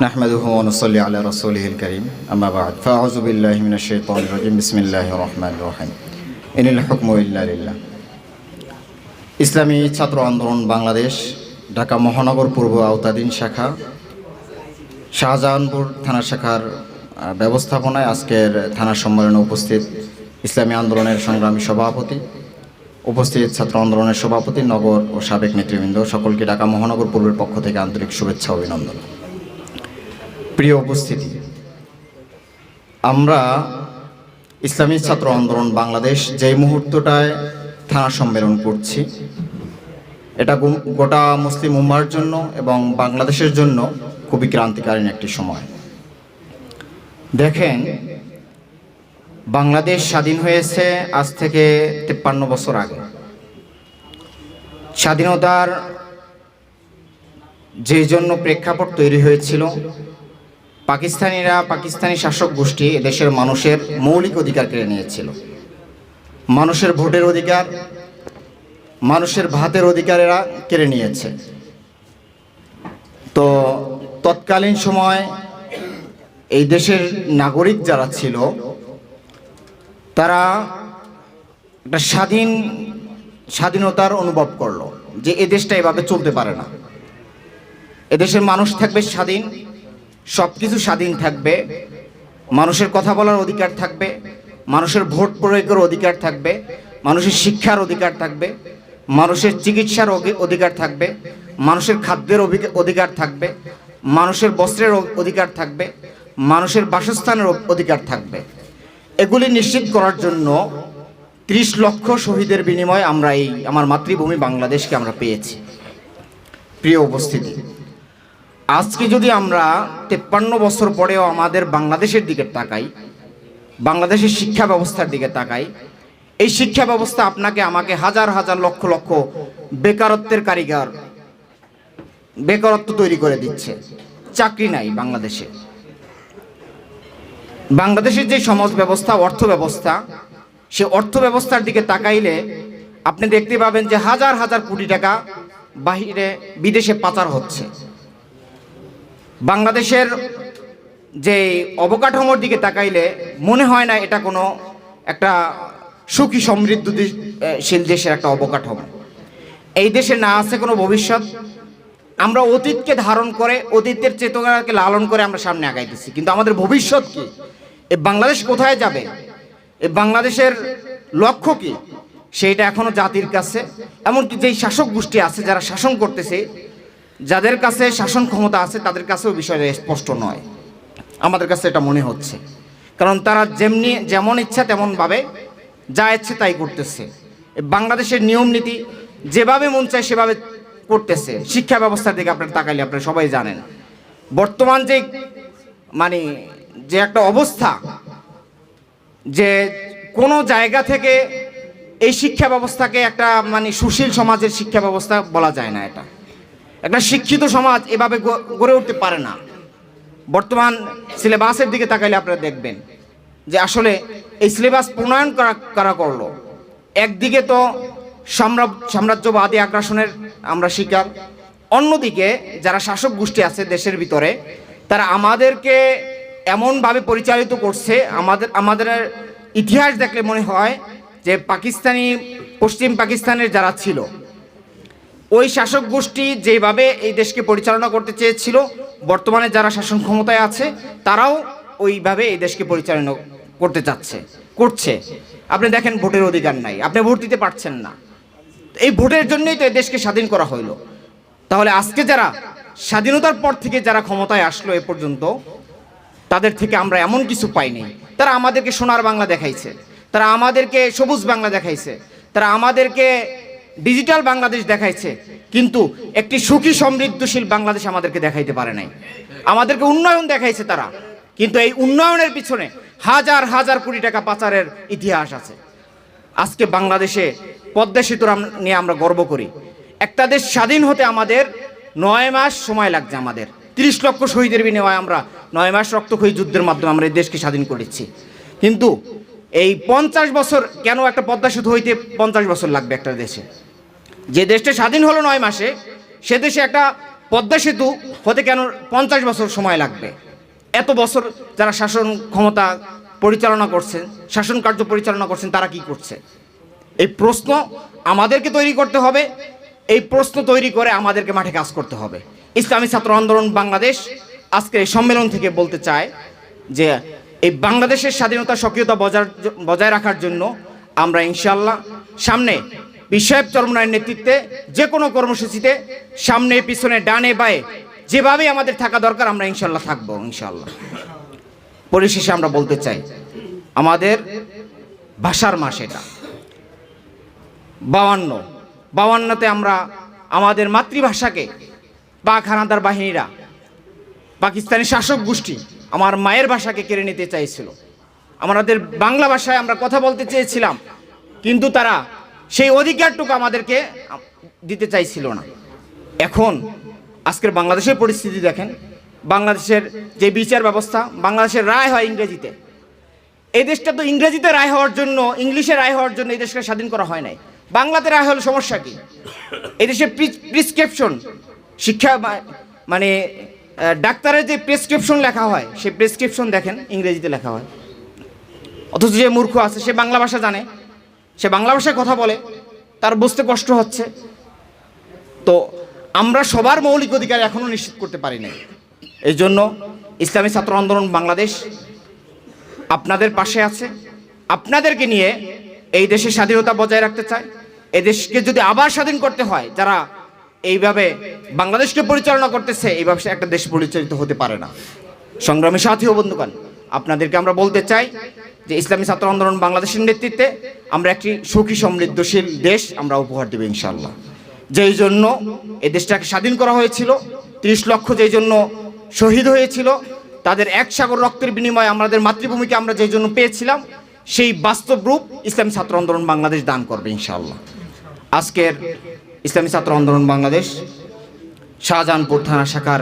نحمده ونصلي على رسوله الكريم أما بعد فأعوذ بالله من الشيطان الرجيم بسم الله الرحمن الرحيم إن الحكم إلا لله ইসলামী ছাত্র আন্দোলন বাংলাদেশ ঢাকা মহানগর পূর্ব আওতাধীন শাখা শাহজাহানপুর থানা শাখার আহ, ব্যবস্থাপনায় আজকের থানা সম্মেলনে উপস্থিত ইসলামী আন্দোলনের সংগ্রামী সভাপতি উপস্থিত ছাত্র আন্দোলনের সভাপতি নগর ও সাবেক নেতৃবৃন্দ সকলকে ঢাকা মহানগর পূর্বের পক্ষ থেকে আন্তরিক শুভেচ্ছা ও অভিনন্দন প্রিয় উপস্থিতি, আমরা ইসলামী ছাত্র আন্দোলন বাংলাদেশ যেই মুহূর্তটায় থানা সম্মেলন করছি, এটা গোটা মুসলিম উম্মার জন্য এবং বাংলাদেশের জন্য খুবই ক্রান্তিকালীন একটি সময়। দেখেন, বাংলাদেশ স্বাধীন হয়েছে আজ থেকে তেপ্পান্ন বছর আগে। স্বাধীনতার যে জন্য প্রেক্ষাপট তৈরি হয়েছিল পাকিস্তানিরা পাকিস্তানি শাসক গোষ্ঠী দেশের মানুষের মৌলিক অধিকার কেড়ে নিয়েছিল। মানুষের ভোটের অধিকার, মানুষের ভাতের অধিকার এরা কেড়ে নিয়েছে। তো তৎকালীন সময় এই দেশের নাগরিক যারা ছিল, তারা একটা স্বাধীন, স্বাধীনতার অনুভব করল যে এদেশটা এভাবে চলতে পারে না। এদেশের মানুষ থাকবে স্বাধীন সব কিছু স্বাধীন থাকবে, মানুষের কথা বলার অধিকার থাকবে, মানুষের ভোট প্রয়োগের অধিকার থাকবে, মানুষের শিক্ষার অধিকার থাকবে, মানুষের চিকিৎসার অধিকার থাকবে, মানুষের খাদ্যের অধিকার থাকবে, মানুষের বস্ত্রের অধিকার থাকবে, মানুষের বাসস্থানের অধিকার থাকবে। এগুলি নিশ্চিত করার জন্য ত্রিশ লক্ষ শহীদের বিনিময়ে আমরা এই আমার মাতৃভূমি বাংলাদেশকে আমরা পেয়েছি। প্রিয় উপস্থিতি আজকে যদি আমরা তেপ্পান্ন বছর পরেও আমাদের বাংলাদেশের দিকে তাকাই, বাংলাদেশের শিক্ষা ব্যবস্থার দিকে তাকাই, এই শিক্ষা ব্যবস্থা আপনাকে আমাকে হাজার হাজার লক্ষ লক্ষ বেকারত্বের কারিগর, বেকারত্ব তৈরি করে দিচ্ছে। চাকরি নাই বাংলাদেশে। বাংলাদেশের যে সমাজ ব্যবস্থা, অর্থ ব্যবস্থা, সে অর্থ ব্যবস্থার দিকে তাকাইলে আপনি দেখতে পাবেন যে হাজার হাজার কোটি টাকা বাহিরে বিদেশে পাচার হচ্ছে। বাংলাদেশের যে অবকাঠামোর দিকে তাকাইলে মনে হয় না এটা কোনো একটা সুখী সমৃদ্ধশীল দেশের একটা অবকাঠামো। এই দেশে না আছে কোনো ভবিষ্যৎ। আমরা অতীতকে ধারণ করে, অতীতের চেতনাকে লালন করে আমরা সামনে আগাইতেছি। কিন্তু আমাদের ভবিষ্যৎ কি? এ বাংলাদেশ কোথায় যাবে? এ বাংলাদেশের লক্ষ্য কি? সেইটা এখনও জাতির কাছে, এমনকি যেই শাসক গোষ্ঠী আছে যারা শাসন করতেছে যাদের কাছে শাসন ক্ষমতা আছে, তাদের কাছেও বিষয়টা স্পষ্ট নয়। আমাদের কাছে এটা মনে হচ্ছে। কারণ তারা যেমনি, যেমন ইচ্ছা তেমনভাবে যা ইচ্ছে তাই করতেছে। বাংলাদেশের নিয়ম নীতি যেভাবে মন চায় সেভাবে করতেছে। শিক্ষা ব্যবস্থার দিকে আপনারা তাকাইলে আপনারা সবাই জানেন। বর্তমান যে মানে যে একটা অবস্থা, যে কোনো জায়গা থেকে এই শিক্ষা ব্যবস্থাকে একটা মানে সুশীল সমাজের শিক্ষা ব্যবস্থা বলা যায় না এটা। একটা শিক্ষিত সমাজ এভাবে গড়ে উঠতে পারে না। বর্তমান সিলেবাসের দিকে তাকাইলে আপনারা দেখবেন যে আসলে এই সিলেবাস প্রণয়ন করা করা করল। একদিকে তো সাম্রাজ্য, সাম্রাজ্যবাদী আগ্রাসনের আমরা শিকার, অন্যদিকে যারা শাসক গোষ্ঠী আছে দেশের ভিতরে, তারা আমাদেরকে এমনভাবে পরিচালিত করছে, আমাদের আমাদের ইতিহাস দেখলে মনে হয় যে পাকিস্তানি, পশ্চিম পাকিস্তানের যারা ছিল ওই শাসক গোষ্ঠী যেভাবে এই দেশকে পরিচালনা করতে চেয়েছিল, বর্তমানে যারা শাসন ক্ষমতায় আছে, তারাও ওইভাবে এই দেশকে পরিচালনা করতে চাচ্ছে, করছে। আপনি দেখেন ভোটের অধিকার নাই, আপনি ভোট দিতে পারছেন না। এই ভোটের জন্যই তো এই দেশকে স্বাধীন করা হইল। তাহলে আজকে যারা স্বাধীনতার পর থেকে যারা ক্ষমতায় আসলো এ পর্যন্ত, তাদের থেকে আমরা এমন কিছু পাইনি তারা আমাদেরকে সোনার বাংলা দেখাইছে, তারা আমাদেরকে সবুজ বাংলা দেখাইছে, তারা আমাদেরকে ডিজিটাল বাংলাদেশ দেখাইছে, কিন্তু একটি সুখী সমৃদ্ধশীল বাংলাদেশ আমাদেরকে দেখাইতে পারে নাই। আমাদেরকে উন্নয়ন দেখাইছে তারা, কিন্তু এই উন্নয়নের পিছনে হাজার হাজার কোটি টাকা পাচারের ইতিহাস আছে। আজকে বাংলাদেশে পদ্মা সেতুর নিয়ে আমরা গর্ব করি। একটা দেশ স্বাধীন হতে আমাদের নয় মাস সময় লাগছে আমাদের। তিরিশ লক্ষ শহীদের বিনিময়ে আমরা নয় মাস রক্তক্ষয়ী যুদ্ধের মাধ্যমে আমরা এই দেশকে স্বাধীন করেছি কিন্তু এই পঞ্চাশ বছর কেন একটা পদ্মা সেতু হইতে পঞ্চাশ বছর লাগবে একটা দেশে? যে দেশটা স্বাধীন হলো নয় মাসে, সে দেশে একটা পদ্মা সেতু হতে কেন পঞ্চাশ বছর সময় লাগবে? এত বছর যারা শাসন ক্ষমতা পরিচালনা করছেন, শাসন কার্য পরিচালনা করছেন, তারা কি করছে? এই প্রশ্ন আমাদেরকে তৈরি করতে হবে, এই প্রশ্ন তৈরি করে আমাদেরকে মাঠে কাজ করতে হবে। ইসলামী ছাত্র আন্দোলন বাংলাদেশ আজকের এই সম্মেলন থেকে বলতে চায় যে, এই বাংলাদেশের স্বাধীনতা সক্রিয়তা বজায় বজায় রাখার জন্য আমরা ইনশাল্লাহ সামনে বিশ্বয়েব চরমনায়ের নেতৃত্বে যে কোনো কর্মসূচিতে সামনে, পিছনে, ডানে, বায়ে যেভাবে আমাদের থাকা দরকার, আমরা ইনশাল্লাহ থাকব, ইনশাল্লাহ। পরিশেষে আমরা বলতে চাই, আমাদের ভাষার মাস এটা। বাউান্ন বাউান্নতে আমরা আমাদের মাতৃভাষাকে পাক হানাদার বাহিনীরা, পাকিস্তানি শাসক গোষ্ঠী আমার মায়ের ভাষাকে কেড়ে নিতে চাইছিল। আমাদের বাংলা ভাষায় আমরা কথা বলতে চেয়েছিলাম, কিন্তু তারা সেই অধিকারটুকু আমাদেরকে দিতে চাইছিল না। এখন আজকের বাংলাদেশের পরিস্থিতি দেখেন, বাংলাদেশের যে বিচার ব্যবস্থা, বাংলাদেশের রায় হয় ইংরেজিতে। এই দেশটা তো ইংরেজিতে রায় হওয়ার জন্য, ইংলিশে রায় হওয়ার জন্য এই দেশকে স্বাধীন করা হয় নাই। বাংলাতে রায় হলে সমস্যা কি? এই দেশে প্রিসক্রিপশন শিক্ষা মানে ডাক্তারের যে প্রেসক্রিপশন লেখা হয়, সেই প্রেসক্রিপশন দেখেন ইংরেজিতে লেখা হয়। অথচ যে মূর্খ আছে, সে বাংলা ভাষা জানে। সে বাংলা ভাষায় কথা বলে, তার বুঝতে কষ্ট হচ্ছে। তো আমরা সবার মৌলিক অধিকার এখনও নিশ্চিত করতে পারি নাই। এই জন্য ইসলামী ছাত্র আন্দোলন বাংলাদেশ আপনাদের পাশে আছে। আপনাদেরকে নিয়ে এই দেশের স্বাধীনতা বজায় রাখতে চায়। এই দেশকে যদি আবার স্বাধীন করতে হয়, যারা এইভাবে বাংলাদেশকে পরিচালনা করতেছে, এইভাবে একটা দেশ পরিচালিত হতে পারে না। সংগ্রামী সাথী ও বন্ধুগণ আপনাদেরকে আমরা বলতে চাই যে ইসলামী ছাত্র আন্দোলন বাংলাদেশের নেতৃত্বে আমরা একটি সুখী সমৃদ্ধশীল দেশ আমরা উপহার দেব ইনশাল্লাহ যেই জন্য এই দেশটাকে স্বাধীন করা হয়েছিল, ত্রিশ লক্ষ যেই জন্য শহীদ হয়েছিল, তাদের এক সাগর রক্তের বিনিময়ে আমাদের মাতৃভূমিকে আমরা যেই জন্য পেয়েছিলাম, সেই বাস্তব রূপ ইসলামী ছাত্র আন্দোলন বাংলাদেশ দান করবে ইনশাল্লাহ আজকের ইসলামী ছাত্র আন্দোলন বাংলাদেশ শাহজাহানপুর থানা শাখার